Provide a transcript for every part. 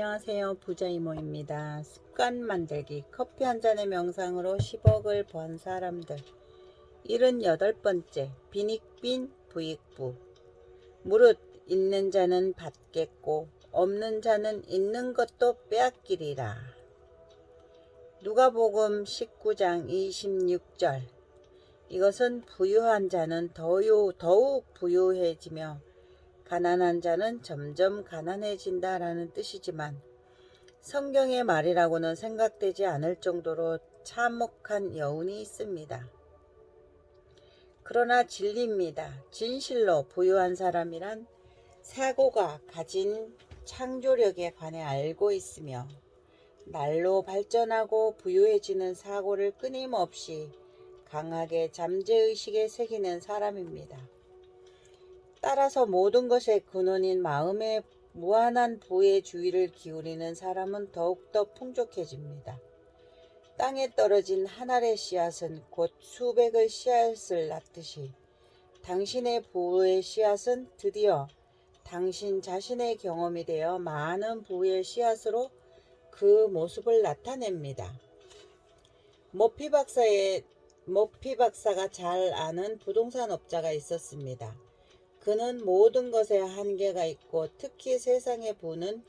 안녕하세요. 부자이모입니다. 습관 만들기 커피 한 잔의 명상으로 10억을 번 사람들 78번째 비닉빈 부익부 무릇 있는 자는 받겠고 없는 자는 있는 것도 빼앗기리라. 누가복음 19장 26절 이것은 부유한 자는 더유, 더욱 부유해지며 가난한 자는 점점 가난해진다라는 뜻이지만 성경의 말이라고는 생각되지 않을 정도로 참혹한 여운이 있습니다. 그러나 진리입니다. 진실로 부유한 사람이란 사고가 가진 창조력에 관해 알고 있으며 날로 발전하고 부유해지는 사고를 끊임없이 강하게 잠재의식에 새기는 사람입니다. 따라서 모든 것의 근원인 마음의 무한한 부의 주의를 기울이는 사람은 더욱더 풍족해집니다. 땅에 떨어진 한 알의 씨앗은 곧 수백의 씨앗을 낳듯이 당신의 부의 씨앗은 드디어 당신 자신의 경험이 되어 많은 부의 씨앗으로 그 모습을 나타냅니다. 모피 박사의 모피 박사가 잘 아는 부동산 업자가 있었습니다. 그는 모든 것에 한계가 있고 특히 세상의 부는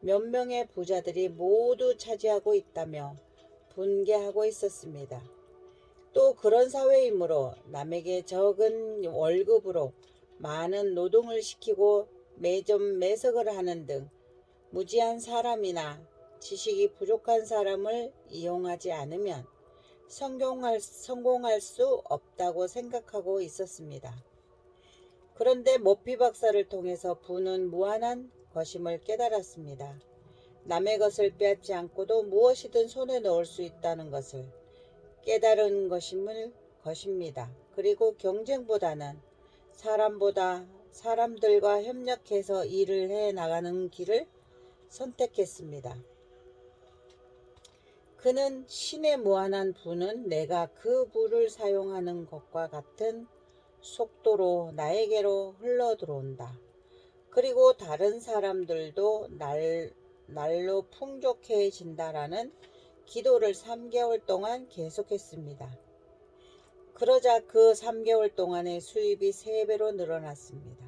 몇 명의 부자들이 모두 차지하고 있다며 분개하고 있었습니다. 또 그런 사회이므로 남에게 적은 월급으로 많은 노동을 시키고 매점 매석을 하는 등 무지한 사람이나 지식이 부족한 사람을 이용하지 않으면 성공할, 성공할 수 없다고 생각하고 있었습니다. 그런데 모피 박사를 통해서 부는 무한한 것임을 깨달았습니다. 남의 것을 빼앗지 않고도 무엇이든 손에 넣을 수 있다는 것을 깨달은 것임을 것입니다. 그리고 경쟁보다는 사람보다 사람들과 협력해서 일을 해 나가는 길을 선택했습니다. 그는 신의 무한한 부는 내가 그 부를 사용하는 것과 같은 속도로 나에게로 흘러 들어온다. 그리고 다른 사람들도 날, 날로 풍족해진다라는 기도를 3개월 동안 계속했습니다. 그러자 그 3개월 동안의 수입이 3배로 늘어났습니다.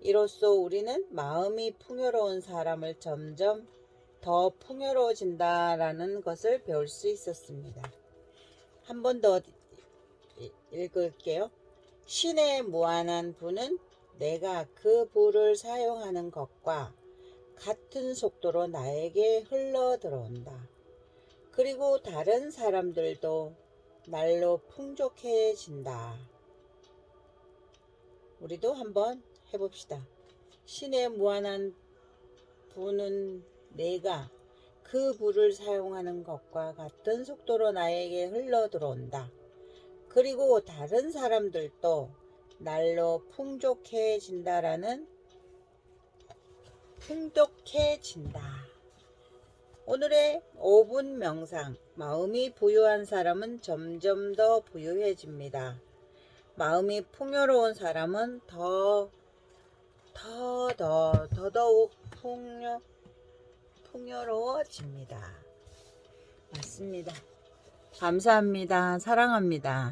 이로써 우리는 마음이 풍요로운 사람을 점점 더 풍요로워진다라는 것을 배울 수 있었습니다. 한 번 더 읽을게요. 신의 무한한 부는 내가 그 부를 사용하는 것과 같은 속도로 나에게 흘러 들어온다. 그리고 다른 사람들도 날로 풍족해진다. 우리도 한번 해봅시다. 신의 무한한 부는 내가 그 부를 사용하는 것과 같은 속도로 나에게 흘러 들어온다. 그리고 다른 사람들도 날로 풍족해진다라는 풍족해진다. 오늘의 5분 명상. 마음이 부유한 사람은 점점 더 부유해집니다. 마음이 풍요로운 사람은 더, 더, 더, 더더욱 풍요, 풍요로워집니다. 맞습니다. 감사합니다. 사랑합니다.